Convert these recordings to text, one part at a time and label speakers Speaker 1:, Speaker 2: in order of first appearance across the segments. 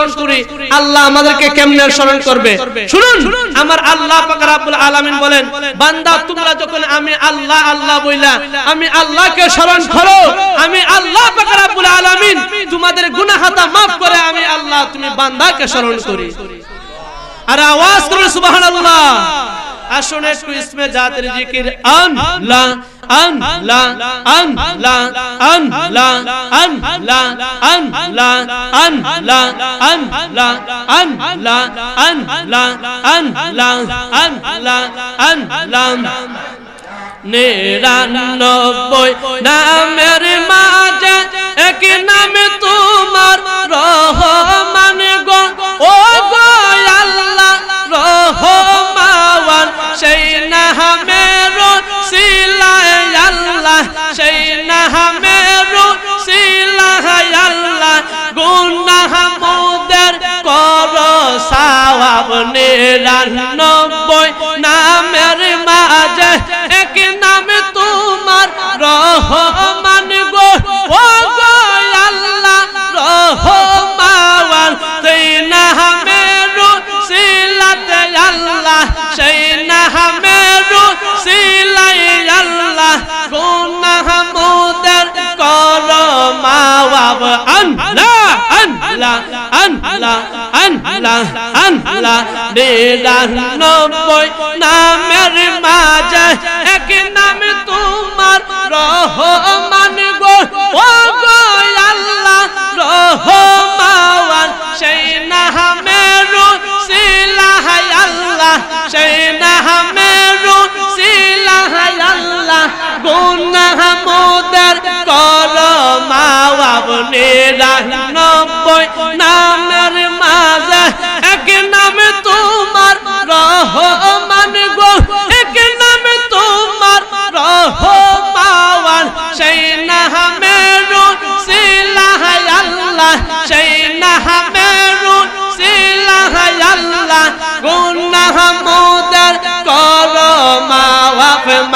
Speaker 1: স্মরণ করি, আল্লাহ আমাদেরকে কেমনে স্মরণ করবে? শুনুন, আমার আল্লাহ পাক রাব্বুল আলামিন বলেন, বান্দা, তোমরা যখন আমি আল্লাহ আল্লাহ বইলা, আমি আল্লাহকে স্মরণ করো, আমি আল্লাহ পাক রাব্বুল আলামিন তোমাদের গুনাহ খাতা maaf করে আমি আল্লাহ, তুমি বান্দাকে স্মরণ করি। আর আওয়াজ করে সুবহানাল্লাহ। আসুন একটু ইসমে জাতের জিকির আল্লাহ আল্লাহ আল্লাহ আল্লাহ আল্লাহ আল্লাহ আল্লাহ আল্লাহ আল্লাহ আল্লাহ আল্লাহ আল্লাহ আল্লাহ নিরানব্বই নামের সেই নামের সাওয়াব নিরানব্বই নামের মাঝে। এক তোমার নামের সিলাই আল্লাহ, গুনাহ মোদের কর মাওয়াব। আল্লাহ আল্লাহ আল্লাহ আল্লাহ আল্লাহ। নিরানব্বই নামের মাঝে এক নাম তোমার রহমান গো। ও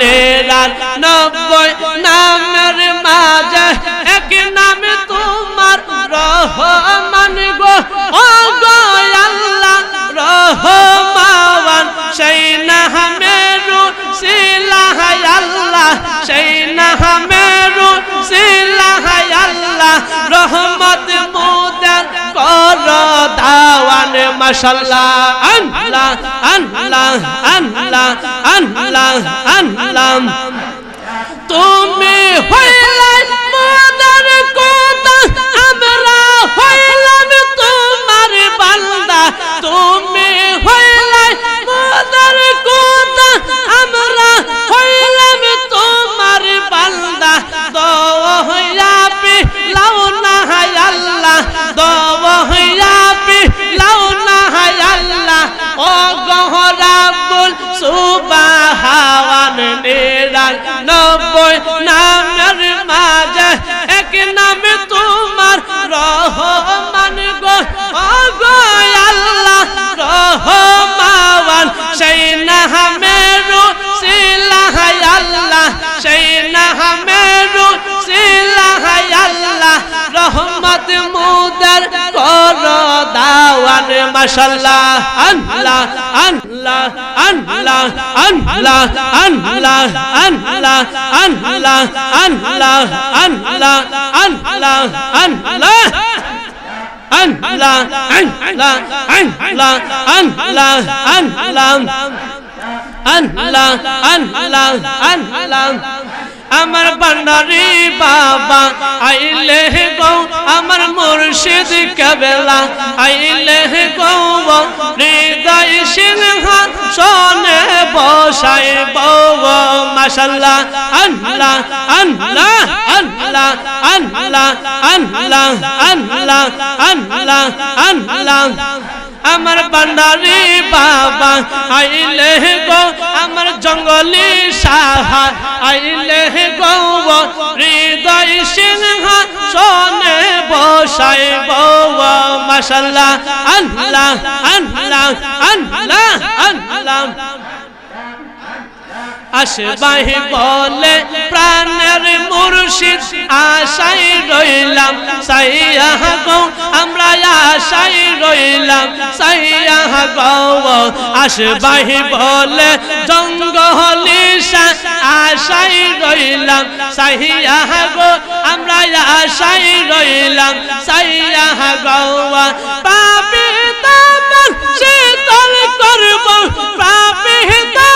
Speaker 1: নেরান নব্বই নামের মাঝে এক নামে তোমার রহমান গো। ও গো আল্লাহ রহমান সেই নামেরু সিলাহ আল্লাহ, সেই নামেরু সিলাহ আল্লাহ। রহমত দাওয়ান মাশাল্লাহ আল্লাহ আল্লাহ আল্লাহ আল্লাহ আল্লাহ। তুমি হইলা মুদার কোতা তোমার রহমান গো। গো আল্লাহ রহমান সেই নামেরু সিলাহ আল্লাহ, সেই নামেরু সিলাহ আল্লাহ। রহমত মুদার মাশাল্লাহ আল্লাহ আল্লাহ আল্লাহ আল্লাহ আল্লাহ আল্লাহ আল্লাহ আল্লাহ আল্লাহ আল্লাহ আল্লাহ আল্লাহ আমার বান্দারি বাবা, আইলে গো আমার মুর্শিদ কেবেলা, আইলে গৌব হৃদয় সিংহ সনে বসাই বৌ মাশাল্লাহ আল্লাহ আল্লাহ আল্লাহ আল্লাহ আল্লাহ আল্লাহ আল্লাহ আল্লাহ আমার বান্দারি বাবা, আইলে গো আমার জঙ্গলি সাহা, আইলে গো হৃদয় সিংহ সোনে বসাই বৌ মাশাল্লাহ, আল্লাহ আল্লাহ আল্লাহ আল্লাহ। আসবাহি বলে, প্রাণের মুর্শিদ আশাই রইলাম সাইয়া গো, আমরা আশাই রইলাম সাইয়া গো আসবাহি বলে জঙ্গলি আশাই রইলাম সাইয়া গো, আমরা আশাই রইলাম সাইয়া গো, পাপি তামন শীতল করব, পাপি তামন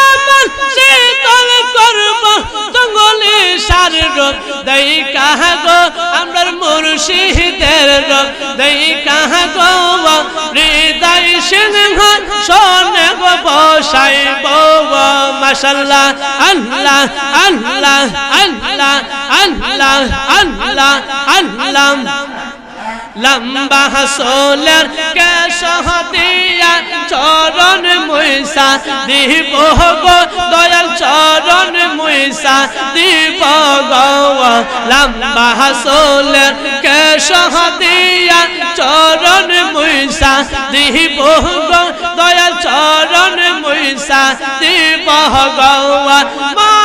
Speaker 1: লম্বা কেশ দিয়া চরণ মুইসা দিব গো দয়াল চরণ মুইসা দিব গো লম্বা হাসলের কেশ দিয়া চরণ মুইসা দিব গো দয়াল চরণ মুইসা দিব গো মা